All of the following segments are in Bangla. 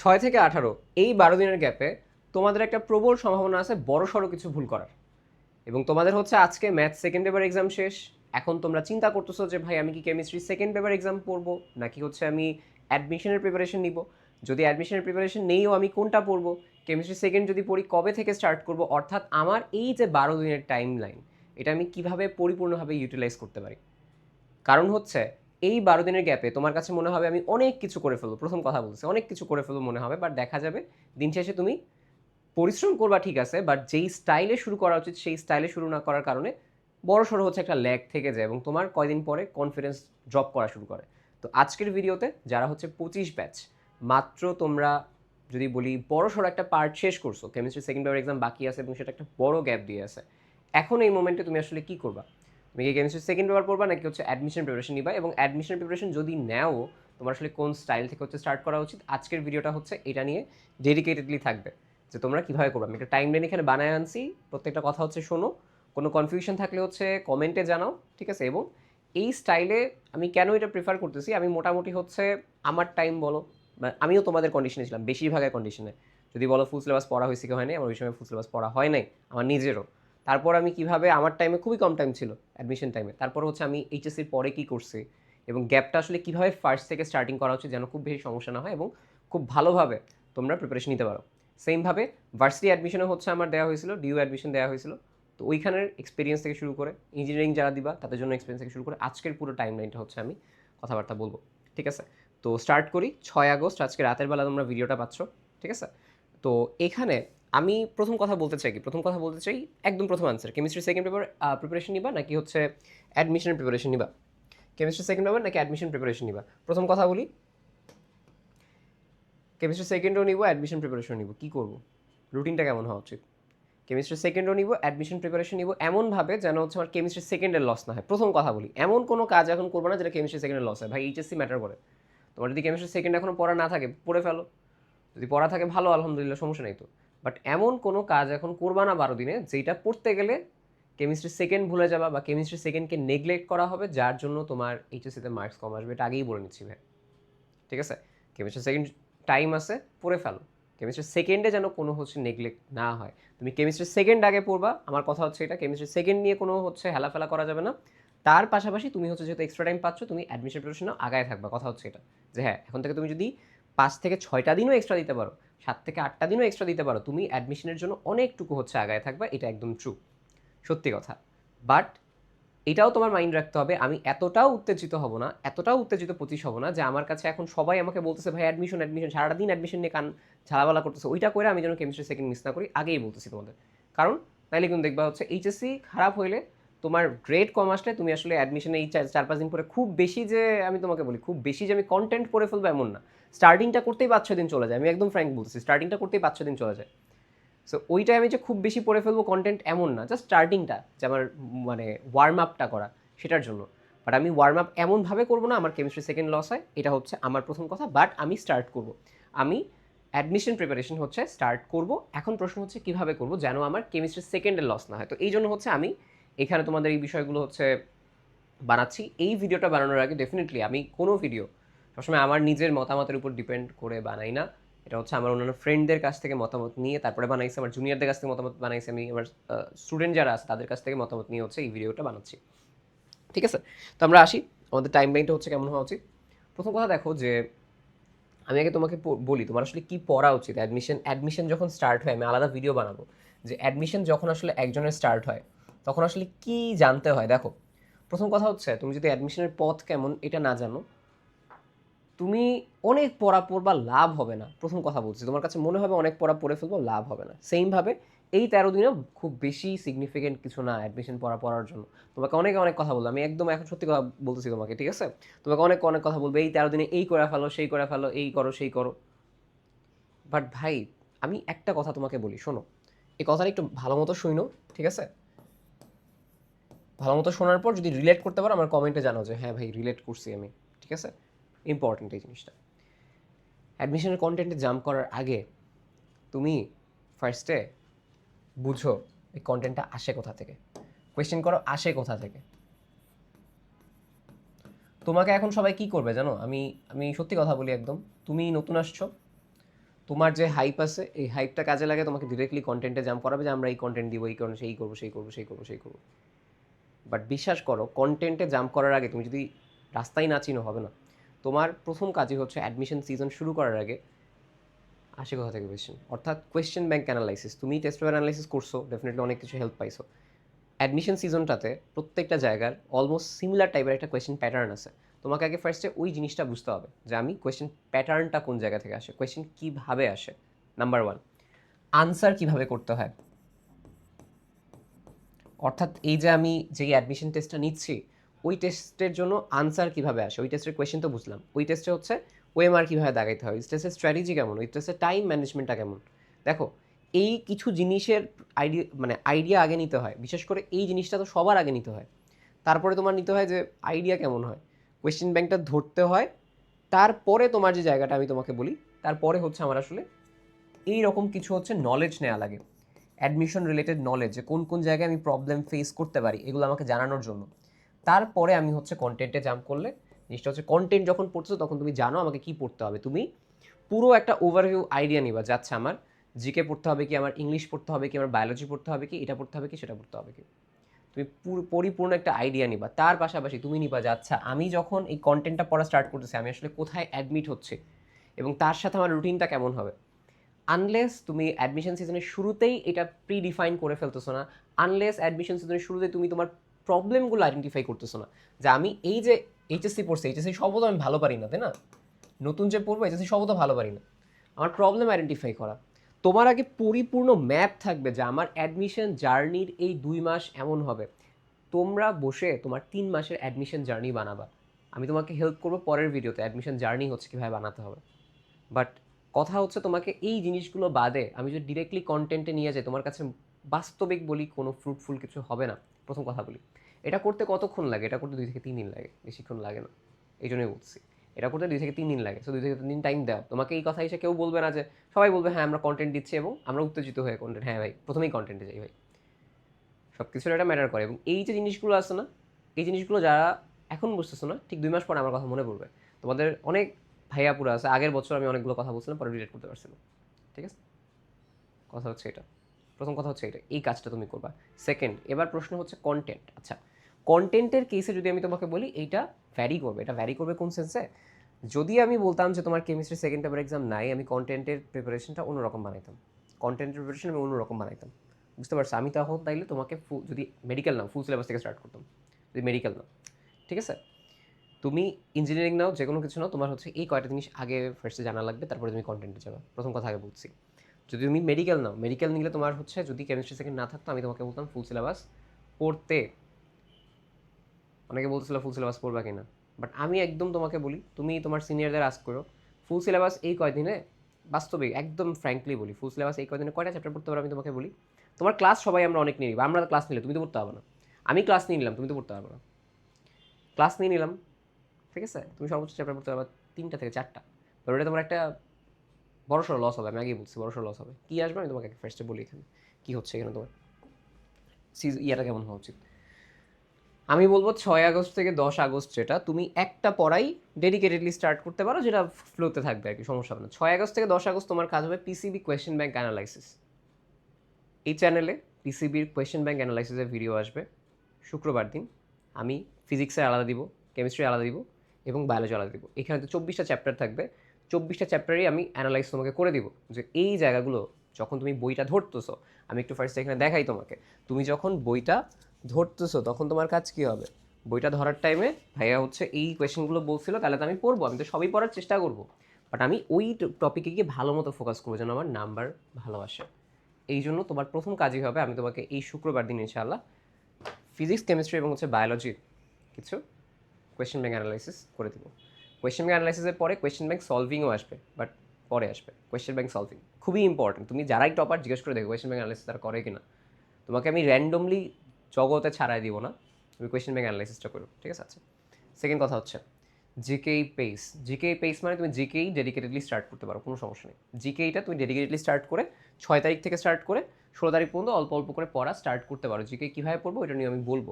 ছয় থেকে আঠারো, এই বারো দিনের গ্যাপে তোমাদের একটা প্রবল সম্ভাবনা আছে বড় সড়ো কিছু ভুল করার। এবং তোমাদের হচ্ছে আজকে ম্যাথ সেকেন্ড পেপার এক্সাম শেষ। এখন তোমরা চিন্তা করতেছো যে, ভাই, আমি কি কেমিস্ট্রি সেকেন্ড পেপার এক্সাম পড়ব? নাকি হচ্ছে আমি অ্যাডমিশনের প্রিপারেশন নিব? যদি অ্যাডমিশনের প্রিপারেশন নেইও, আমি কোনটা পড়ব? কেমিস্ট্রি সেকেন্ড যদি পড়ি, কবে থেকে স্টার্ট করব? অর্থাৎ আমার এই যে বারো দিনের টাইম লাইন এটা আমি কীভাবে পরিপূর্ণভাবে ইউটিলাইজ করতে পারি? কারণ হচ্ছে এই বারো দিনের গ্যাপে তোমার কাছে মনে হবে আমি অনেক কিছু করে ফেলব, প্রথম কথা বলছি অনেক কিছু করে ফেলব মনে হবে বাট দেখা যাবে দিন শেষে তুমি পরিশ্রম করবা ঠিক আছে বাট যেই স্টাইলে শুরু করা উচিত সেই স্টাইলে শুরু না করার কারণে বড় সড়ো হচ্ছে একটা ল্যাগ থেকে যায় এবং তোমার কয়দিন পরে কনফিডেন্স ড্রপ করা শুরু করে। তো আজকের ভিডিওতে যারা হচ্ছে পঁচিশ ব্যাচ মাত্র তোমরা যদি বলি বড় সড়ো একটা পার্ট শেষ করছ কেমিস্ট্রি সেকেন্ড পেপার এক্সাম বাকি আছে এবং সেটা একটা বড় গ্যাপ দিয়ে আছে, এখন এই মোমেন্টে তুমি আসলে কি করবা? তুমি কি কেমিস্ট্রি সেকেন্ড পেপার পড়বা নাকি হচ্ছে অ্যাডমিশন প্রিপারেশন নিবা? এবং অ্যাডমিশন প্রিপারেশন যদি নেও, তোমার আসলে কোন স্টাইল থেকে হচ্ছে স্টার্ট করা উচিত? আজকের ভিডিওটা হচ্ছে এটা নিয়ে ডেডিকেটেডলি থাকবে। যে তোমরা কীভাবে করবে? আমি একটা টাইম লাইন এখানে বানায় আনছি। প্রত্যেকটা কথা হচ্ছে শোনো। কোনো কনফিউশন থাকলে হচ্ছে কমেন্টে জানাও, ঠিক আছে? এবং এই স্টাইলে আমি কেন এটা প্রিফার করতেছি? আমি মোটামুটি হচ্ছে আমার টাইম বলো আমিও তোমাদের কন্ডিশনে ছিলাম, বেশিরভাগের কন্ডিশনে যদি বলো ফুল সিলেবাস পড়া হয়েছে কি হয়নি আমার ওই সময় ফুল সিলেবাস পড়া হয় নাই, আমার নিজেরও। তারপর আমি কীভাবে, আমার টাইমে খুবই কম টাইম ছিল অ্যাডমিশন টাইমে তারপর হচ্ছে আমি এইচএসসির পরে কি করছি এবং গ্যাপটা আসলে কীভাবে ফার্স্ট থেকে স্টার্টিং করা উচিত যেন খুব বেশি সমস্যা না হয় এবং খুব ভালোভাবে তোমরা প্রিপারেশন নিতে পারো। সেমভাবে ভার্সিটি অ্যাডমিশনও হচ্ছে আমার দেওয়া হয়েছিল ডিউ অ্যাডমিশন দেওয়া হয়েছিল। তো ওইখানের এক্সপিরিয়েন্স থেকে শুরু করে ইঞ্জিনিয়ারিং যারা দিবা তাদের জন্য এক্সপিরিয়েন্স থেকে শুরু করে আজকের পুরো টাইম লাইনটা হচ্ছে আমি কথাবার্তা বলব, ঠিক আছে? তো স্টার্ট করি ছয় আগস্ট, আজকে রাতের বেলা তোমরা ভিডিওটা পাচ্ছ, ঠিক আছে? তো এখানে আমি প্রথম কথা বলতে চাই কি? প্রথম কথা বলতে চাই একদম প্রথম answer chemistry second paper preparation নিবা নাকি হচ্ছে অ্যাডমিশনের প্রিপারেশন নিবা? কেমিস্ট্রি সেকেন্ড পেপার নাকি অ্যাডমিশন প্রিপারেশন নিবা? প্রথম কথা বলি। কেমিস্ট্রি সেকেন্ডও নিব অ্যাডমিশন প্রিপারেশন নিব। কী করব? রুটিনটা কেমন হওয়া উচিত? কেমিস্ট্রি সেকেন্ডও নিব অ্যাডমিশন প্রিপারেশন নিব এমনভাবে যেন হচ্ছে আমার কেমিস্ট্রি সেকেন্ডের লস না হয়। প্রথম কথা বলি, এমন কোনো কাজ এখন করব না যেটা কেমিস্ট্রি সেকেন্ডের লস হয়। ভাই এইচএসসি ম্যাটার করে। তোমার যদি কেমিস্ট্রি সেকেন্ড এখনও পড়া না থাকে, পড়ে ফেলো। যদি পড়া থাকে, ভালো, আলহামদুলিল্লাহ, সমস্যা নেই তো। বাট এমন কোনো কাজ এখন করবা না বারো দিনে যেটা পড়তে গেলে কেমিস্ট্রি সেকেন্ড ভুলে যাবা বা কেমিস্ট্রি সেকেন্ডকে নেগলেক্ট করা হবে, যার জন্য তোমার এইচএসসিতে মার্কস কম আসবে, এটা আগেই বলে নিচ্ছি ভাই। ঠিক আছে? কেমিস্ট্রি সেকেন্ড টাইম আছে, পড়ে ফেলো। কেমিস্ট্রি সেকেন্ডে যেন কোনো হচ্ছে নেগলেক্ট না হয়। তুমি কেমিস্ট্রি সেকেন্ড আগে পড়বা, আমার কথা হচ্ছে এটা কেমিস্ট্রি সেকেন্ড নিয়ে কোনো হচ্ছে হেলাফেলা করা যাবে না। তার পাশাপাশি তুমি হচ্ছে যেহেতু এক্সট্রা টাইম পাচ্ছ, তুমি অ্যাডমিশন প্রিপারেশনও আগায় থাকবা, কথা হচ্ছে এটা। যে হ্যাঁ এখন থেকে তুমি যদি পাঁচ থেকে ছয়টা দিনও এক্সট্রা দিতে পারো সাত থেকে আটটা দিনও এক্সট্রা দিতে পারো। তুমি অ্যাডমিশনের জন্য অনেকটুকু হচ্ছে আগায় থাকবা, এটা একদম ট্রু সত্যি কথা। বাট এটাও তোমার মাইন্ড রাখতে হবে, আমি এতটাও উত্তেজিত হব না, এতটাও উত্তেজিত পঁচিশ হব না যে আমার কাছে এখন সবাই আমাকে বলতেছে, ভাই অ্যাডমিশন অ্যাডমিশন সারাটা দিন অ্যাডমিশন নিয়ে কান ঝালাবালা করতেছে। ওইটা করে আমি যেন কেমিস্ট্রি সেকেন্ড মিস না করি, আগেই বলতেছি তোমাদের। কারণ, নাইলে কিন্তু দেখবা হচ্ছে এইচএসসি খারাপ হইলে তোমার গ্রেড কম আসলে তুমি আসলে অ্যাডমিশনে এই চার পাঁচ দিন পরে খুব বেশি যে, আমি তোমাকে বলি, খুব বেশি যে আমি কন্টেন্ট পড়ে ফেলব এমন না। স্টার্টিংটা করতেই পাঁচ দিন চলে যায়। আমি একদম ফ্র্যাঙ্ক বলছি স্টার্টিংটা করতেই পাঁচ দিন চলে যায়। সো ওইটাই আমি যে খুব বেশি পড়ে ফেলব কন্টেন্ট এমন না জাস্ট স্টার্টিংটা যে আমার মানে ওয়ার্ম আপটা করা, সেটার জন্য। বাট আমি ওয়ার্ম আপ এমনভাবে করব না, আমার কেমিস্ট্রি সেকেন্ড লস হয়, এটা হচ্ছে আমার প্রথম কথা বাট আমি স্টার্ট করব। আমি অ্যাডমিশন প্রিপারেশন হচ্ছে স্টার্ট করব। এখন প্রশ্ন হচ্ছে, কীভাবে করব? যেন আমার কেমিস্ট্রি সেকেন্ডের লস না হয়। তো এই জন্য হচ্ছে আমি এখানে তোমাদের এই বিষয়গুলো হচ্ছে বানাচ্ছি। এই ভিডিওটা বানানোর আগে ডেফিনেটলি আমি কোনো ভিডিও সবসময় আমার নিজের মতামতের উপর ডিপেন্ড করে বানাই না। এটা হচ্ছে আমার অন্যান্য ফ্রেন্ডদের কাছ থেকে মতামত নিয়ে, তারপরে বানাইছি, আমার জুনিয়রদের কাছ থেকে মতামত বানাইছি, আমি আমার স্টুডেন্ট যারা আছে তাদের কাছ থেকে মতামত নিয়ে হচ্ছে এই ভিডিওটা বানাচ্ছি। ঠিক আছে? তো আমরা আসি। আমাদের টাইম লাইনটা হচ্ছে কেমন হওয়া উচিত? প্রথম কথা দেখো যে, আমি আগে তোমাকে বলি তোমার আসলে কি পড়া উচিত? অ্যাডমিশন অ্যাডমিশন যখন স্টার্ট হয়, আমি আলাদা ভিডিও বানাবো। যে অ্যাডমিশন যখন আসলে একজনের স্টার্ট হয় তখন আসলে কি জানতে হয়? দেখো, প্রথম কথা হচ্ছে, তুমি যদি অ্যাডমিশনের পথ কেমন এটা না জানো, তুমি অনেক পড়া পড়বা লাভ হবে না। প্রথম কথা বলছি, তোমার কাছে মনে হবে অনেক পড়া পড়ে ফেলব, লাভ হবে না। সেমভাবে এই তেরো দিনেও খুব বেশি সিগনিফিকেন্ট কিছু না অ্যাডমিশন পড়া পড়ার জন্য। তোমাকে অনেকে অনেক কথা বলব আমি একদম এখন সত্যি কথা বলতেছি তোমাকে, ঠিক আছে? তোমাকে অনেক অনেক কথা বলব, এই তেরো দিনে এই করে ফেলো, সেই করে ফেলো, এই করো, সেই করো। বাট ভাই, আমি একটা কথা তোমাকে বলি, শোনো, এই কথাটা একটু ভালো মতো শুনো ঠিক আছে? ভালো মতো শোনার পর যদি রিলেট করতে পারো, আমার কমেন্টে জানাও যে হ্যাঁ ভাই রিলেট করছি আমি। ঠিক আছে? ইম্পর্টেন্ট এই জিনিসটা। অ্যাডমিশনের কন্টেন্টে জাম্প করার আগে তুমি ফার্স্টে বুঝো এই কন্টেন্টটা আসে কোথা থেকে। কোয়েশ্চেন করো, আসে কোথা থেকে? তোমাকে এখন সবাই কি করবে জানো? আমি আমি সত্যি কথা বলি একদম। তুমি নতুন আসছো। তোমার যে হাইপ আছে, এই হাইপটা কাজে লাগে তোমাকে ডিরেক্টলি কন্টেন্টে জাম্প করাবে যে, আমরা এই কন্টেন্ট দিব, এই কারণে সেই করব সেই করব সেই করব সেই করব। বাট বিশ্বাস করো কন্টেন্টে জাম্প করার আগে তুমি যদি রাস্তায় না চিনো, হবে না। তোমার প্রথম কাজই হচ্ছে অ্যাডমিশন সিজন শুরু করার আগে আসে কোথা থেকে কোয়েশ্চেন অর্থাৎ কোয়েশ্চেন ব্যাংক অ্যানালাইসিস তুমি টেস্ট পেপার অ্যানালাইসিস করছ ডেফিনেটলি অনেক কিছু হেল্প পাইছো। অ্যাডমিশন সিজনটাতে প্রত্যেকটা জায়গার অলমোস্ট সিমিলার টাইপের একটা কোয়েশ্চেন প্যাটার্ন আছে। তোমাকে আগে ফার্স্টে ওই জিনিসটা বুঝতে হবে যে আমি কোয়েশ্চেন প্যাটার্নটা কোন জায়গা থেকে আসে? কোয়েশ্চেন কীভাবে আসে? নাম্বার ওয়ান আনসার কীভাবে করতে হয়? অর্থাৎ এই যে আমি যেই অ্যাডমিশন টেস্টটা নিচ্ছি, ওই টেস্টের জন্য আনসার কীভাবে আসে? ওই টেস্টের কোয়েশ্চেন তো বুঝলাম। ওই টেস্টে হচ্ছে ওএমআর কীভাবে দাগাইতে হয়? ওই টেস্টের স্ট্র্যাটেজি কেমন? ওই টেস্টের টাইম ম্যানেজমেন্টটা কেমন? দেখো, এই কিছু জিনিসের আইডিয়া মানে আইডিয়া আগে নিতে হয়। বিশেষ করে এই জিনিসটা তো সবার আগে নিতে হয়। তারপরে তোমার নিতে হয় যে আইডিয়া কেমন হয়? কোয়েশ্চেন ব্যাংকটা ধরতে হয়। তারপরে তোমার যে জায়গাটা আমি তোমাকে বলি, তারপরে হচ্ছে আমার আসলে এই রকম কিছু হচ্ছে নলেজ নেওয়া লাগে। অ্যাডমিশন রিলেটেড নলেজ যে কোন কোন জায়গায় আমি প্রবলেম ফেস করতে পারি, এগুলো আমাকে জানানোর জন্য। তারপরে আমি হচ্ছে কন্টেন্টে জাম্প করলে, জিনিসটা হচ্ছে কন্টেন্ট যখন পড়ছো তখন তুমি জানো আমাকে কি পড়তে হবে। তুমি পুরো একটা ওভারভিউ আইডিয়া নিবা, যাচ্ছে আমার জিকে পড়তে হবে কি, আমার ইংলিশ পড়তে হবে কি, আমার বায়োলজি পড়তে হবে কি, এটা পড়তে হবে কি, সেটা পড়তে হবে কি। তুমি পুরো, পরিপূর্ণ একটা আইডিয়া নিবা। তার পাশাপাশি তুমি নিবা যে আচ্ছা আমি যখন এই কন্টেন্টটা পড়া স্টার্ট করতেছি, আমি আসলে কোথায় অ্যাডমিট হচ্ছে? এবং তার সাথে আমার রুটিনটা কেমন হবে? আনলেস তুমি অ্যাডমিশন সিজনের শুরুতেই এটা প্রি ডিফাইন করে ফেলতেছো না আনলেস অ্যাডমিশন সিজনের শুরুতে তুমি তোমার প্রবলেমগুলো আইডেন্টিফাই করতেছো না। যে আমি এই যে এইচএসসি পড়ছি এইচএসসি সবও তো আমি ভালো পারি না, তাই না? নতুন যে পড়ব এইচএসসি সবও তো ভালো পারি না। আমার প্রবলেম আইডেন্টিফাই করা। তোমার আগে পরিপূর্ণ ম্যাপ থাকবে যে আমার অ্যাডমিশন জার্নির এই দুই মাস এমন হবে। তোমরা বসে তোমার তিন মাসের অ্যাডমিশন জার্নি বানাবা। আমি তোমাকে হেল্প করব পরের ভিডিওতে অ্যাডমিশন জার্নি হচ্ছে কীভাবে বানাতে হবে। বাট কথা হচ্ছে তোমাকে এই জিনিসগুলো বাদে আমি যদি ডিরেক্টলি কন্টেন্টে নিয়ে যাই, তোমার কাছে বাস্তবিক বলি কোনো ফ্রুটফুল কিছু হবে না। প্রথম কথা বলি, এটা করতে কতক্ষণ লাগে? এটা করতে দুই থেকে তিন দিন লাগে, বেশিক্ষণ লাগে না। এই জন্যই বলছি, এটা করতে দুই থেকে তিন দিন লাগে। সো দুই থেকে তিন দিন টাইম দেওয়া তোমাকে এই কথা এসে কেউ বলবে না যে, সবাই বলবে হ্যাঁ আমরা কন্টেন্ট দিচ্ছি এবং আমরা উত্তেজিত হয়ে কন্টেন্ট হ্যাঁ ভাই, প্রথমেই কন্টেন্টে যাই ভাই। সব কিছুর একটা ম্যাটার করে এবং এই যে জিনিসগুলো আছে না, এই জিনিসগুলো যারা এখন বুঝতেছো না, ঠিক দুই মাস পরে আমার কথা মনে পড়বে। তোমাদের অনেক ভাইয়া পুরো আছে, আগের বছর আমি অনেকগুলো কথা বলছিলাম, পরে রিলেট করতে পারছিলাম ঠিক আছে? কথা হচ্ছে এটা। প্রথম কথা হচ্ছে এটা, এই কাজটা তুমি করবা। সেকেন্ড এবার প্রশ্ন হচ্ছে কন্টেন্ট আচ্ছা কন্টেন্টের কেসে যদি আমি তোমাকে বলি, এইটা ভ্যারি করবে। এটা ভ্যারি করবে কোন সেন্সে যদি আমি বলতাম যে তোমার কেমিস্ট্রি সেকেন্ড পেপার এক্সাম নাই, আমি কন্টেন্টের প্রিপারেশনটা অন্যরকম বানাইতাম। কন্টেন্টের প্রিপারেশন আমি অন্যরকম বানাইতাম। বুঝতে পারছ? আমি তখন তাইলে তোমাকে ফু- যদি মেডিকেল নাও ফুল সিলেবাস থেকে স্টার্ট করতাম। যদি মেডিকেল নাও। ঠিক আছে? তুমি ইঞ্জিনিয়ারিং নাও যে কোনো কিছু নাও, তোমার হচ্ছে এই কয়টা জিনিস আগে ফার্স্টে জানা লাগবে, তারপরে তুমি কন্টেন্টে যাবে। প্রথম কথা আগে বলছি। যদি তুমি মেডিকেল নাও মেডিকেল নিলে তোমার হচ্ছে যদি কেমিস্ট্রি সেকেন্ড না থাকতো, আমি তোমাকে বলতাম ফুল সিলেবাস পড়তে। অনেকে বলছিল ফুল সিলেবাস পড়বা কিনা। বাট আমি একদম তোমাকে বলি, তুমি তোমার সিনিয়রদের আস্ক করো ফুল সিলেবাস এই কয়দিনে বাস্তবে, একদম ফ্র্যাঙ্কলি বলি ফুল সিলেবাস এই কয়দিনে কয়টা চ্যাপ্টার পড়তে পারো আমি তোমাকে বলি। তোমার ক্লাস সবাই আমরা অনেক নিয়ে নিব, আমরা ক্লাস নিলে, তুমি তো পড়তে পারবে না। আমি ক্লাস নিয়ে নিলাম, তুমি তো পড়তে পারবে না। ক্লাস নিয়ে নিলাম ঠিক আছে? তুমি সর্বোচ্চ চ্যাপ্টার পড়তে পারবে তিনটা থেকে চারটা। এবার ওটা তোমার একটা বড় সড়ো লস হবে, আমি আগেই বলছি বড় সড়ো লস হবে। কী আসবে? আমি তোমাকে ফার্স্টে বলি এখানে কী হচ্ছে এখানে তোমার। সিজ ইয়াটা কেমন হওয়া উচিত? আমি বলব ছয় আগস্ট থেকে দশ আগস্ট যেটা তুমি একটা পড়াই ডেডিকেটেডলি স্টার্ট করতে পারো, যেটা ফ্লোতে থাকবে আর কি, সমস্যা হবে না। ছয় আগস্ট থেকে দশ আগস্ট তোমার কাজ হবে পিসিবি কোয়েশ্চেন ব্যাংক অ্যানালাইসিস এই চ্যানেলে পিসিবির কোয়েশ্চেন ব্যাংক অ্যানালাইসিসের ভিডিও আসবে। শুক্রবার দিন আমি ফিজিক্সের আলাদা দিব কেমিস্ট্রি আলাদা দিব। এবং বায়োলজি আলাদা দিব এখানে তো চব্বিশটা চ্যাপ্টার থাকবে। চব্বিশটা চ্যাপ্টারই আমি অ্যানালাইজ তোমাকে করে দিব যে এই জায়গাগুলো যখন তুমি বইটা ধরতেছো, আমি একটু ফার্স্ট এখানে দেখাই তোমাকে। তুমি যখন বইটা ধরতেছো, তখন তোমার কাজ কী হবে? বইটা ধরার টাইমে ভাইয়া হচ্ছে এই কোয়েশ্চেনগুলো বলছিল, তাহলে তো আমি পড়ব, আমি তো সবই পড়ার চেষ্টা করব। বাট আমি ওই টপিকে গিয়ে ভালো মতো ফোকাস করব যেন আমার নাম্বার ভালো আসে এই জন্য তোমার প্রথম কাজই হবে, আমি তোমাকে এই শুক্রবার দিন ইনশাআল্লাহ ফিজিক্স কেমিস্ট্রি এবং হচ্ছে বায়োলজির কিছু কোয়েশ্চেন ব্যাংক অ্যানালাইসিস করে দেবো। কোয়েশ্চেন ব্যাংক অ্যানালাইসিসের পরে কোয়েশ্চেন ব্যাংক সলভিংও আসবে বাট পরে আসবে। কোয়েশ্চেন ব্যাংক সলভিং খুবই ইম্পর্টেন্ট তুমি যারাই টপার জিজ্ঞেস করে দেখো কোয়েশ্চেন ব্যাংক অ্যানালাইসিস তারা করে কিনা। তোমাকে আমি র্যান্ডমলি জগতে ছাড়াই দিব না। তুমি কোয়েশ্চেন ব্যাংক অ্যানালাইসিসটা করো, ঠিক আছে? আচ্ছা সেকেন্ড কথা হচ্ছে জিকেই পেস জিকেই পেস মানে তুমি জিকেই ডেডিকেটেডলি স্টার্ট করতে পারো, কোনো সমস্যা নেই। জিকেইটা তুমি ডেডিকেটেডলি স্টার্ট করে ছয় তারিখ থেকে স্টার্ট করে ষোলো তারিখ পর্যন্ত অল্প অল্প করে পড়া স্টার্ট করতে পারো। জিকে কীভাবে পড়ব এটা নিয়ে আমি বলব।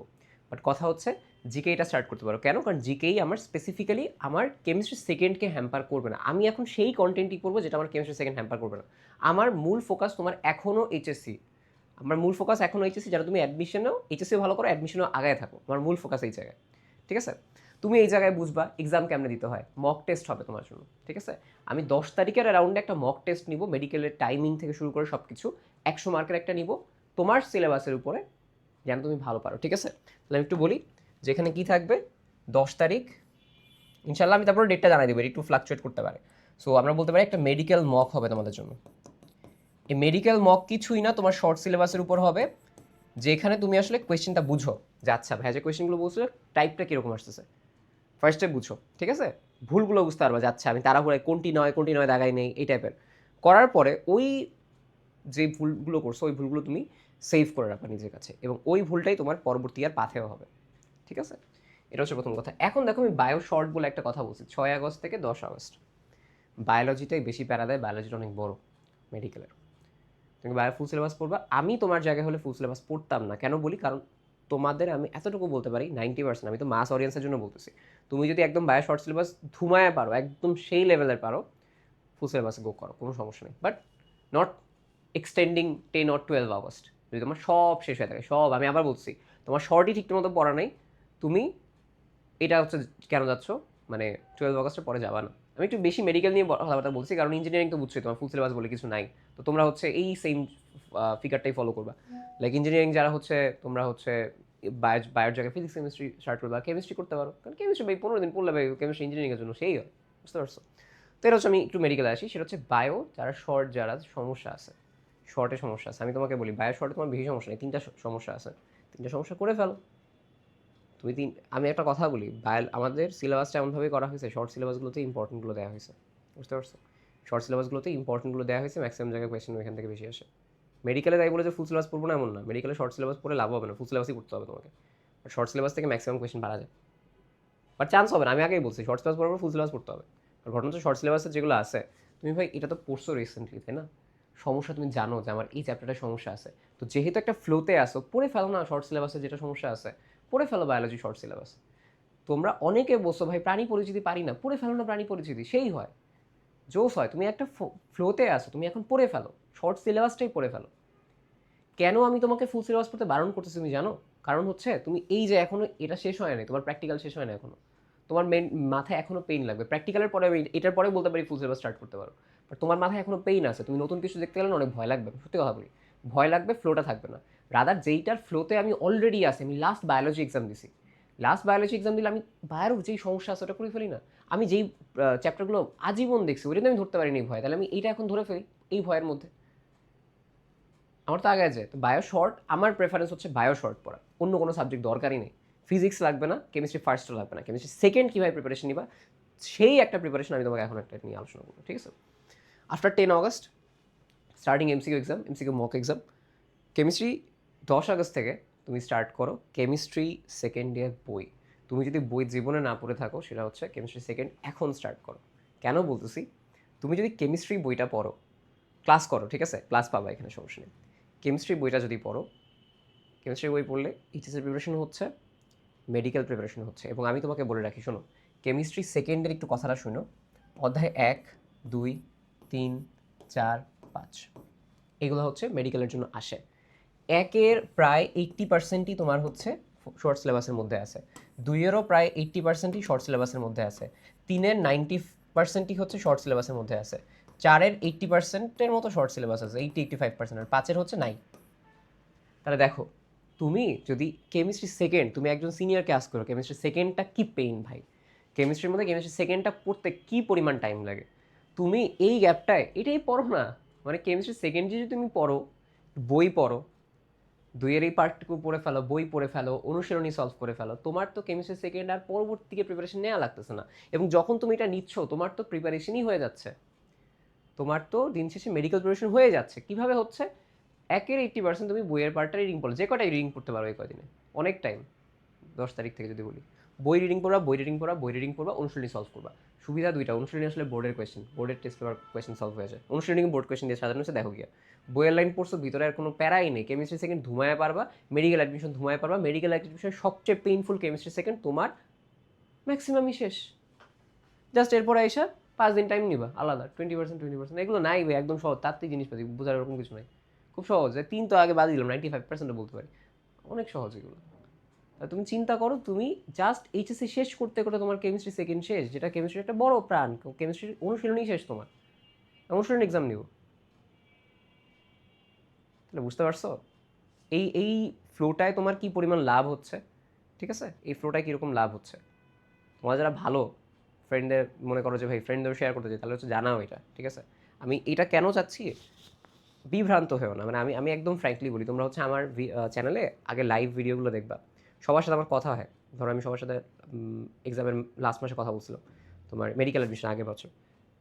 বাট কথা হচ্ছে জিকে এটা স্টার্ট করতে পারো। কেন? কারণ জিকেই আমার স্পেসিফিক্যালি আমার কেমিস্ট্রি সেকেন্ডকে হ্যাম্পার করবে না। আমি এখন সেই কন্টেন্টই করব যেটা আমার কেমিস্ট্রি সেকেন্ড হ্যাম্পার করবে না। আমার মূল ফোকাস তোমার এখনও এইচএসসি আমার মূল ফোকাস এখনও এইচএসসি যারা তুমি অ্যাডমিশনেও এইচএসসি ভালো করো অ্যাডমিশনেও আগায় থাকো। আমার মূল ফোকাস এই জায়গায়। ঠিক আছে? তুমি এই জায়গায় বুঝবা এক্সাম কেমনে দিতে হয়। মক টেস্ট হবে তোমার জন্য। ঠিক আছে? আমি দশ তারিখের অ্যারাউন্ডে একটা মক টেস্ট নিব। মেডিকেলের টাইমিং থেকে শুরু করে সব কিছু একশো মার্কের একটা নিব। তোমার সিলেবাসের উপরে যেন তুমি ভালো পারো, ঠিক আছে? তাহলে আমি একটু বলি যেখানে কি থাকবে? দশ তারিখ। ইনশাল্লাহ আমি তারপরে ডেটটা জানাই দেবো একটু ফ্লাকচুয়েট করতে পারে। সো আমরা বলতে পারি একটা মেডিকেল মক হবে তোমাদের জন্য। এই মেডিকেল মক কিছুই না, তোমার শর্ট সিলেবাসের উপর হবে, যেখানে তুমি আসলে কোয়েশ্চেনটা বুঝো। যে আচ্ছা ভাই যে কোয়েশ্চেনগুলো বলছো টাইপটা কীরকম আসতেছে? ফার্স্টে বুঝো, ঠিক আছে? ভুলগুলো বুঝতে পারবা যে আচ্ছা আমি তাড়াহুড়ায় কোনটি নয় কোনটি নয়, দাগাই নেই, এই টাইপের করার পরে ওই যে ভুলগুলো করছ, ওই ভুলগুলো তুমি সেভ করে রাখবা নিজের কাছে এবং ওই ভুলটাই তোমার পরবর্তী আর পাথেও হবে। ঠিক আছে? এটা হচ্ছে প্রথম কথা। এখন দেখো আমি বায়ো শর্ট বলে একটা কথা বলছি। ছয় আগস্ট থেকে দশ আগস্ট। বায়োলজিটাই বেশি প্যারা দেয় বায়োলজিটা অনেক বড় মেডিকেলের তুমি বায়ো ফুল সিলেবাস পড়বা। আমি তোমার জায়গায় হলে ফুল সিলেবাস পড়তাম না। কেন বলি? কারণ তোমাদের আমি এতটুকু বলতে পারি নাইনটি পার্সেন্ট আমি তো মাস অডিয়েন্সের জন্য বলতেছি। তুমি যদি একদম বায়ো শর্ট সিলেবাস ধুমায় পারো, একদম সেই লেভেলের পারো ফুল সিলেবাসে গো করো, কোনো সমস্যা নেই। But not extending ten or twelve August. যদি তোমার সব শেষ হয়ে থাকে, সব, আমি আবার বলছি, তোমার শর্টই ঠিক মতো পড়া নেই, তুমি এটা হচ্ছে কেন যাচ্ছ? মানে টুয়েলভ আগস্টের পরে যাবা না। আমি একটু বেশি মেডিকেল নিয়ে কথাবার্তা বলছি, কারণ ইঞ্জিনিয়ারিং তো বুঝছোই, তোমার ফুল সিলেবাস বলে কিছু নাই। তো তোমরা হচ্ছে এই সেম ফিগারটাই ফলো করবা। লাইক ইঞ্জিনিয়ারিং যারা হচ্ছে, তোমরা হচ্ছে বায়ো বায়োর জায়গায় ফিজিক্স কেমিস্ট্রি স্টার্ট করবা কেমিস্ট্রি করতে পারো। কারণ কেমিস্ট্রি ভাই পনেরো দিন পড়লে ভাই কেমিস্ট্রি ইঞ্জিনিয়ারিংয়ের জন্য সেই হয়, বুঝতে পারছ? তো এটা হচ্ছে আমি একটু মেডিকেলে আসি, সেটা হচ্ছে বায়ো যারা শর্ট যারা সমস্যা আছে। শর্টে সমস্যা আছে। আমি তোমাকে বলি বায়ো শর্টে তোমার বেশি সমস্যা নেই, তিনটা সমস্যা আছে। তিনটা সমস্যা করে ফেলো। তুমি তিন আমি একটা কথা বলি বায়ো আমাদের সিলেবাসটা এমনভাবেই করা হয়েছে শর্ট সিলেবাসগুলোতে ইম্পর্টেন্টগুলো দেওয়া হয়েছে। বুঝতে পারছ? শর্ট সিলেবাসগুলোতে ইম্পর্টেন্টগুলো দেওয়া হয়েছে ম্যাক্সিমাম জায়গায় কোয়েশ্চেন এখান থেকে বেশি আসে। মেডিকেলে তাই বলে যে ফুল সিলেবাস পড়ব না এমন না। মেডিকেলে শর্ট সিলেবাস পড়ে লাভ হবে না ফুল সিলেবাসই করতে হবে তোমাকে। শর্ট সিলেবাস থেকে ম্যাক্সিমাম কোয়েশ্চেন পারা যায়। বাট চান্স হবে না, আমি আগেই বলছি শর্ট সিলেবাস পড়ার ফুল সিলেবাস পড়তে হবে। আর ঘটনা হচ্ছে শর্ট সিলেবাসের যেগুলো আছে, তুমি ভাই, এটা তো পড়ছো রিসেন্টলি তাই না? সমস্যা তুমি জানো যে আমার এই চ্যাপ্টারটা সমস্যা আছে। তো যেহেতু একটা ফ্লোতে আসো পড়ে ফেলো না শর্ট সিলেবাসে যেটা সমস্যা আছে, পড়ে ফেলো বায়োলজি শর্ট সিলেবাস তোমরা অনেকে বসো ভাই, প্রাণী পরিচিতি পারি না। পড়ে ফেলো না প্রাণী পরিচিতি, সেই হয়। জোস হয়, তুমি একটা ফ্লোতে আসো তুমি এখন পড়ে ফেলো শর্ট সিলেবাসটাই পড়ে ফেলো। কেন আমি তোমাকে ফুল সিলেবাস পড়তে বারণ করতেছি তুমি জানো? কারণ হচ্ছে, তুমি এই যে এখনও এটা শেষ হয় নাই, তোমার প্র্যাকটিক্যাল শেষ হয় না এখনও। তোমার মেন মাথায় এখনও পেইন লাগবে। প্র্যাকটিক্যালের পরে আমি এটার পরে বলতে পারি ফুল সিলেবাস স্টার্ট করতে পারো। বাট তোমার মাথায় এখনও পেইন আছে, তুমি নতুন কিছু দেখতে গেলে অনেক ভয় লাগবে সত্যি কথা বলি ভয় লাগবে ফ্লোটা থাকবে না। রাদার যেইটার ফ্লোতে আমি অলরেডি আছি, আমি লাস্ট বায়োলজি এক্সাম দিছি। লাস্ট বায়োলজি এক্সাম দিলে আমি বায়োর যেই সমস্যা আছে ওটা করে ফেলি না। আমি যেই চ্যাপ্টারগুলো আজীবন দেখছি ওইটা আমি ধরতে পারিনি ভয়। তাহলে আমি এইটা এখন ধরে ফেলি, এই ভয়ের মধ্যে। আমার তো আগে আছে, তো বায়ো শর্ট আমার প্রেফারেন্স হচ্ছে বায়ো শর্ট পড়া। অন্য কোনো সাবজেক্ট দরকারই নেই। ফিজিক্স লাগবে না কেমিস্ট্রি ফার্স্টও লাগবে না। কেমিস্ট্রি সেকেন্ড কীভাবে প্রিপারেশন নিবা, সেই একটা প্রিপারেশন আমি তোমাকে এখন একটা নিয়ে আলোচনা করব, ঠিক আছে? After ten August starting MCQ exam MCQ mock exam chemistry দশ আগস্ট থেকে তুমি স্টার্ট করো। কেমিস্ট্রি সেকেন্ড ইয়ার বই। তুমি যদি বই জীবনে না পড়ে থাকো, সেটা হচ্ছে কেমিস্ট্রি সেকেন্ড এখন স্টার্ট করো। কেন বলতেছি? তুমি যদি কেমিস্ট্রি বইটা পড়ো ক্লাস করো, ঠিক আছে? ক্লাস পাবা, এখানে সমস্যা নেই। কেমিস্ট্রি বইটা যদি পড়ো কেমিস্ট্রি বই পড়লে এইচএসের প্রিপারেশন হচ্ছে মেডিকেল প্রিপারেশন হচ্ছে। এবং আমি তোমাকে বলে রাখি, শোনো কেমিস্ট্রি সেকেন্ডের একটু কথাটা শোনো। অধ্যায় এক, দুই তিন, চার, পাঁচ। এগুলো হচ্ছে মেডিকেলের জন্য আসে। একের প্রায় এইট্টি পার্সেন্টই তোমার হচ্ছে শর্ট সিলেবাসের মধ্যে আছে। দুইয়েরও প্রায় এইট্টি পার্সেন্টই শর্ট সিলেবাসের মধ্যে আছে। তিনের নাইনটি পার্সেন্টই হচ্ছে শর্ট সিলেবাসের মধ্যে আছে। চারের এইট্টি পার্সেন্টের মতো শর্ট সিলেবাস আছে এইট্টি এইট্টি ফাইভ পার্সেন্ট আর পাঁচের হচ্ছে নাই তাহলে দেখো, তুমি যদি কেমিস্ট্রি সেকেন্ড তুমি একজন সিনিয়রকে আস করো কেমিস্ট্রি সেকেন্ডটা কি পেইন ভাই? কেমিস্ট্রির মধ্যে কেমিস্ট্রি সেকেন্ডটা পড়তে কি পরিমাণ টাইম লাগে? তুমি এই গ্যাপটায়, এটাই পড়ো না। মানে কেমিস্ট্রি সেকেন্ড যদি তুমি পড়ো, বই পড়ো, দুইয়ের এই পার্টটুকু পড়ে ফেলো, বই পড়ে ফেলো, অনুশীলনী সলভ করে ফেলো, তোমার তো কেমিস্ট্রি সেকেন্ড আর পরবর্তীকে প্রিপারেশন নেওয়া লাগতেছে না। এবং যখন তুমি এটা নিচ্ছ, তোমার তো প্রিপারেশনই হয়ে যাচ্ছে। তোমার তো দিন শেষে মেডিকেল প্রিপারেশন হয়ে যাচ্ছে। কীভাবে হচ্ছে? একের এইট্টি পার্সেন্ট তুমি বইয়ের পার্টটা রিডিং পড়ো। যে কটাই রিডিং পড়তে পারো এই কদিনে। অনেক টাইম দশ তারিখ থেকে যদি বলি। বই রিডিং পড়বা, বই রিডিং পড়বা, বই রিডিং পড়বা, অনুশীলনী সলভ করবা। সুবিধা দুইটা, অনুশীলনী আসলে বোর্ডের কোয়েশ্চেন বোর্ডের টেস্ট পেপার কোয়েশ্চেন সলভ হয়ে যায়। অনুশীলনী বোর্ড কোয়েশ্চেন দিয়ে হচ্ছে দেখো গিয়া। বইয়ের লাইন পড়ছো, ভিতরে আর কোনো প্যারাই নেই। কেমিস্ট্রি সেকেন্ড ধুমায় পারবা মেডিকেল অ্যাডমিশন ধুমায় পারবা মেডিকেল অ্যাডমিশন সবচেয়ে পেইনফুল কেমিস্ট্রি সেকেন্ড তোমার ম্যাক্সিমামই শেষ। জাস্ট এরপরে এসে পাঁচ দিন টাইম নিবা, আলাদা টোয়েন্টি পার্সেন্ট টোয়েন্টি পার্সেন্ট এগুলো নাই ভাই, একদম সহজ তাত্ত্বিক জিনিসপাতি, বোঝার এরকম কিছু নাই। খুব সহজ তিন তো আগে বাদ দিলাম নাইনটি ফাইভ পার্সেন্টও বলতে পারি। অনেক সহজ এগুলো। তুমি চিন্তা করো, তুমি জাস্ট এইচএসসি শেষ করতে করতে তোমার কেমিস্ট্রি সেকেন্ড শেষ, যেটা কেমিস্ট্রি একটা বড় প্রাণ কেমিস্ট্রির অনুশীলনই শেষ তোমার। অনুশীলন এক্সাম নিব। তাহলে বুঝতে পারছ? এই এই ফ্লোটায় তোমার কি পরিমাণ লাভ হচ্ছে? ঠিক আছে? এই ফ্লোটায় কীরকম লাভ হচ্ছে? তোমার যারা ভালো ফ্রেন্ডদের মনে করো যে, ভাই ফ্রেন্ডদের শেয়ার করতে চাই, তাহলে হচ্ছে জানাও এটা। ঠিক আছে? আমি এটা কেন চাচ্ছি? বিভ্রান্ত হয়েও না। মানে আমি আমি একদম ফ্র্যাঙ্কলি বলি, তোমরা হচ্ছে আমার চ্যানেলে আগে লাইভ ভিডিওগুলো দেখবা। সবার সাথে আমার কথা হয়। ধরো আমি সবার সাথে এক্সামের লাস্ট মাসে কথা বলছিলাম। তোমার মেডিকেল অ্যাডমিশন আগের বছর।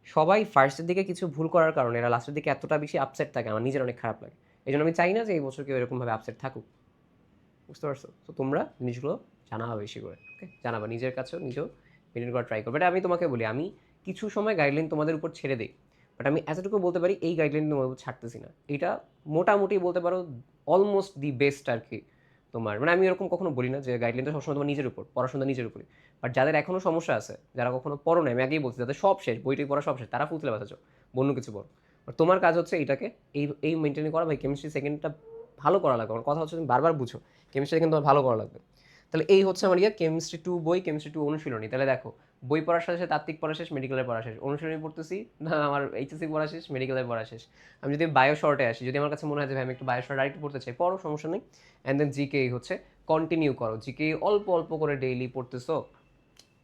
সবাই ফার্স্টের দিকে কিছু ভুল করার কারণে এরা লাস্টের দিকে এতটা বেশি আপসেট থাকে, আমার নিজের অনেক খারাপ লাগে। এই জন্য আমি চাই না যে এই বছর কেউ এরকমভাবে আপসেট থাকুক। বুঝতে পারছ? তো তোমরা জিনিসগুলো জানাবা বেশি করে ওকে জানাবা, নিজের কাছেও নিজেও মেনটেন করা ট্রাই করো। বাট আমি তোমাকে বলি, আমি কিছু সময় গাইডলাইন তোমাদের উপর ছেড়ে দিই। বাট আমি এতটুকু বলতে পারি, এই গাইডলাইন তোমার উপর ছাড়তেছি না। এটা মোটামুটি বলতে পারো অলমোস্ট দি বেস্ট আর কি। তোমার মানে আমি এরকম কখনো বলি না যে গাইডলাইনটা সবসময় তোমার নিজের উপর, পড়াশোনা নিজের উপরে বাট যাদের এখনও সমস্যা আছে, যারা কখনো পড়ো না আমি আগেই বলছি, যাদের সব শেষ বইটি পড়া সব শেষ, তারা ফুল সিলেবাস আছো অন্য কিছু পড়ো। তোমার কাজ হচ্ছে এটাকে, এই এই মেনটেন করা, ভাই কেমিস্ট্রি সেকেন্ডটা ভালো করা লাগবে। আমার কথা হচ্ছে তুমি বারবার বুঝো কেমিস্ট্রি সেকেন্ড তোমার ভালো করা লাগবে। তাহলে এই হচ্ছে আমার ইয়ে কেমিস্ট্রি টু বই কেমিস্ট্রি টু অনুশীলনী। তাহলে দেখো, বই পড়ার সাথে সাথে তাত্ত্বিক পড়া শেষ মেডিকেলের পড়া শেষ। অনুশীলনী পড়তেছি, না, আমার এইচএসসি পড়া শেষ মেডিকেলের পড়া শেষ। আমি যদি বায়ো শর্টে আসি, যদি আমার কাছে মনে হয় যে আমি একটু বায়ো শর্ট আরেকটু পড়তে চাই, পড়ো, সমস্যা নেই। অ্যান্ড দেন জিকে হচ্ছে কন্টিনিউ করো। জিকে অল্প অল্প করে ডেইলি পড়তেছো,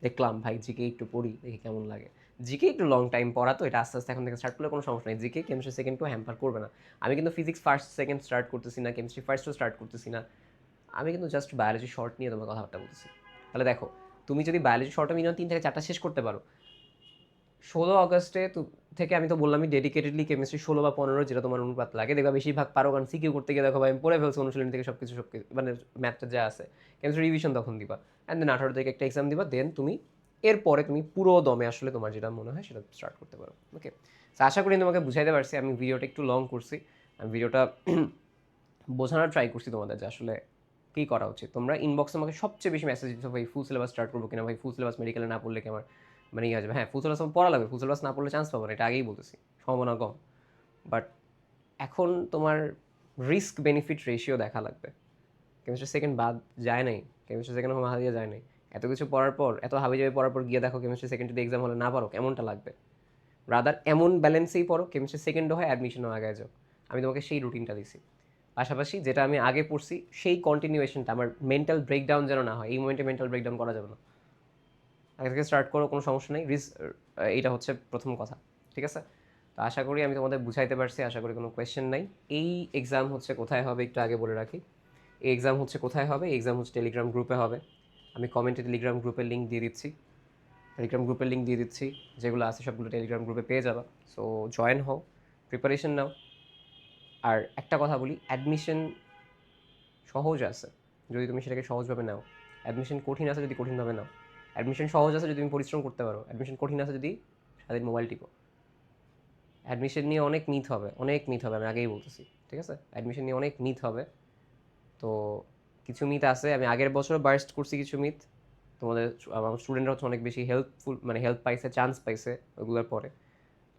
দেখলাম, ভাই জিকে একটু পড়ি, দেখি কেমন লাগে। জিকে একটু লং টাইম পড়া তো, এটা আস্তে আস্তে এখন থেকে স্টার্ট করলে কোনো সমস্যা নেই। জিকে কেমিস্ট্রি সেকেন্ডও হ্যাম্পার করবে না। আমি কিন্তু ফিজিক্স ফার্স্ট সেকেন্ড স্টার্ট করতেছি না কেমিস্ট্রি ফার্স্টও স্টার্ট করতেছি না। আমি কিন্তু জাস্ট বায়োলজি শর্ট নিয়ে তোমার কথাবার্তা বলতেছি। তাহলে দেখো, তুমি যদি বায়োলজি শর্টে মিনিমাম তিন থেকে চারটা শেষ করতে পারো, ষোলো আগস্টে তু- থেকে আমি তো বললামই ডেডিকেটেডলি কেমিস্ট্রি ষোলো বা পনেরো যেটা তোমার অনুপাত লাগে, দেখবা বেশিরভাগ পারো কারণ সিকিউ করতে গিয়ে দেখো ভাই আমি পড়ে ফেলছি অনুশীলনী থেকে সব কিছু সব কিছু মানে ম্যাথটা যা আছে। কেমিস্ট্রি রিভিশন তখন দিবা। অ্যান্ড দেন আঠারো থেকে একটা এক্সাম দিবা দেন তুমি এরপরে তুমি পুরো দমে আসলে তোমার যেটা মনে হয় সেটা স্টার্ট করতে পারো। ওকে আশা করি তোমাকে বুঝাইতে পারছি, আমি ভিডিওটা একটু লং করছি। আমি ভিডিওটা বোঝানোর ট্রাই করছি তোমাদের যে আসলে কী করা উচিত? তোমরা ইনবক্সে আমাকে সবচেয়ে বেশি মেসেজ দিচ্ছ ভাই ফুল সিলেবাস স্টার্ট করব কিনা? ভাই ফুল সিলেবাস মেডিকেলে না পড়লে কি আমার মানে ইয়ে যাবে? হ্যাঁ ফুল সিলেবাস আমার পড়া লাগবে ফুল সিলেবাস না পড়লে চান্স পাবো না, এটা আগেই বলতেছি, সম্ভাবনা কম। বাট এখন তোমার রিস্ক বেনিফিট রেশিও দেখা লাগবে। কেমিস্ট্রি সেকেন্ড বাদ যায় নাই কেমিস্ট্রি সেকেন্ড মাথা দিয়ে যায় নাই। এত কিছু পড়ার পর, এত হাবি যাবে পড়ার পর গিয়ে দেখো কেমিস্ট্রি সেকেন্ড যদি এক্সাম হলে না পারো, কেমনটা লাগবে? রাদার এমন ব্যালেন্সেই পড়ো কেমিস্ট্রি সেকেন্ডও হয় অ্যাডমিশনও আগে যাও। আমি তোমাকে সেই রুটিনটা দিছি। পাশাপাশি যেটা আমি আগে পড়ছি, সেই কন্টিনিউয়েশনটা আমার মেন্টাল ব্রেকডাউন যেন না হয়, এই মোমেন্টে মেন্টাল ব্রেকডাউন করা যাবে না। আগে থেকে স্টার্ট করো, কোনো সমস্যা নেই। রিস এইটা হচ্ছে প্রথম কথা, ঠিক আছে? তো আশা করি আমি তোমাদের বুঝাইতে পারছি, আশা করি কোনো কোয়েশ্চেন নাই। এই এক্সাম হচ্ছে কোথায় হবে একটু আগে বলে রাখি। এই এক্সাম হচ্ছে কোথায় হবে? এই এক্সাম হচ্ছে টেলিগ্রাম গ্রুপে হবে। আমি কমেন্টে টেলিগ্রাম গ্রুপের লিঙ্ক দিয়ে দিচ্ছি। টেলিগ্রাম গ্রুপের লিঙ্ক দিয়ে দিচ্ছি। যেগুলো আছে, সবগুলো টেলিগ্রাম গ্রুপে পেয়ে যাবা। সো জয়েন হও। প্রিপারেশন নাও। আর একটা কথা বলি অ্যাডমিশন সহজ আছে যদি তুমি সেটাকে সহজভাবে নাও। অ্যাডমিশন কঠিন আছে যদি কঠিনভাবে নাও। অ্যাডমিশন সহজ আছে যদি তুমি পরিশ্রম করতে পারো। অ্যাডমিশন কঠিন আছে যদি সারাদিন মোবাইল টিপো। অ্যাডমিশন নিয়ে অনেক মিথ হবে, অনেক মিথ হবে, আমি আগেই বলতেছি, ঠিক আছে? অ্যাডমিশন নিয়ে অনেক মিথ হবে। তো কিছু মিথ আছে, আমি আগের বছর বার্স্ট করছি কিছু মিথ তোমাদের, আমার স্টুডেন্টরা হচ্ছে অনেক বেশি হেল্পফুল মানে হেল্প পাইছে চান্স পাইছে ওগুলোর পরে।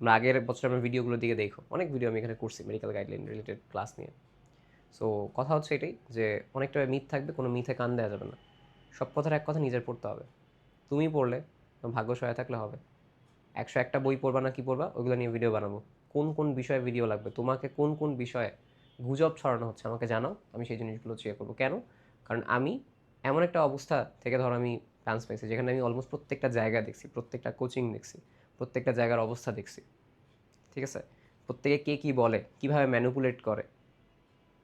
তোমরা আগের বছর আমার ভিডিওগুলো দিকে দেখো, অনেক ভিডিও আমি এখানে করছি মেডিকেল গাইডলাইন রিলেটেড ক্লাস নিয়ে। সো কথা হচ্ছে এটাই যে, অনেকটা মিথ থাকবে, কোনো মিথে কান দেওয়া যাবে না। সব কথার এক কথা নিজের পড়তে হবে। তুমি পড়লে ভাগ্য সহায় থাকলে হবে। একশো একটা বই পড়বা না কি পড়বা, ওইগুলো নিয়ে ভিডিও বানাবো। কোন কোন বিষয়ে ভিডিও লাগবে, তোমাকে কোন কোন বিষয়ে গুজব ছড়ানো হচ্ছে, আমাকে জানাও, আমি সেই জিনিসগুলো চেয়ে করব। কেন? কারণ আমি এমন একটা অবস্থা থেকে ধরো আমি চান্স পাইছি, যেখানে আমি অলমোস্ট প্রত্যেকটা জায়গা দেখছি, প্রত্যেকটা কোচিং দেখছি। প্রত্যেকটা জায়গার অবস্থা দেখছি। ঠিক আছে? প্রত্যেকে কে কী বলে, কীভাবে ম্যানুপুলেট করে?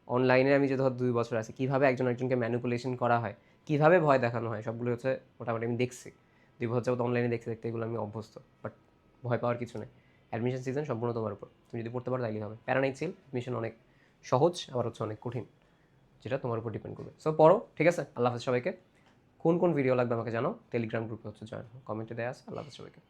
অনলাইনে আমি যে ধর দুই বছর আছি, কীভাবে একজন একজনকে ম্যানুপুলেশন করা হয়, কীভাবে ভয় দেখানো হয়, সবগুলো হচ্ছে মোটামুটি আমি দেখছি। দুই বছর যাবত অনলাইনে দেখতে দেখতে এগুলো আমি অভ্যস্ত বাট ভয় পাওয়ার কিছু নেই। অ্যাডমিশন সিজন সম্পূর্ণ তোমার উপর। তুমি যদি পড়তে পারো তাইলেই হবে। প্যারানাইক ছিল অ্যাডমিশন অনেক সহজ, আবার হচ্ছে অনেক কঠিন, যেটা তোমার উপর ডিপেন্ড করবে। সো পড়ো, ঠিক আছে? আল্লাহ হাফেজ সবাইকে। কোন কোন ভিডিও লাগবে আমাকে জানাও? টেলিগ্রাম গ্রুপে হচ্ছে জয়েন কমেন্টে দেওয়া আছে, আল্লাহ হাফেজ সবাইকে।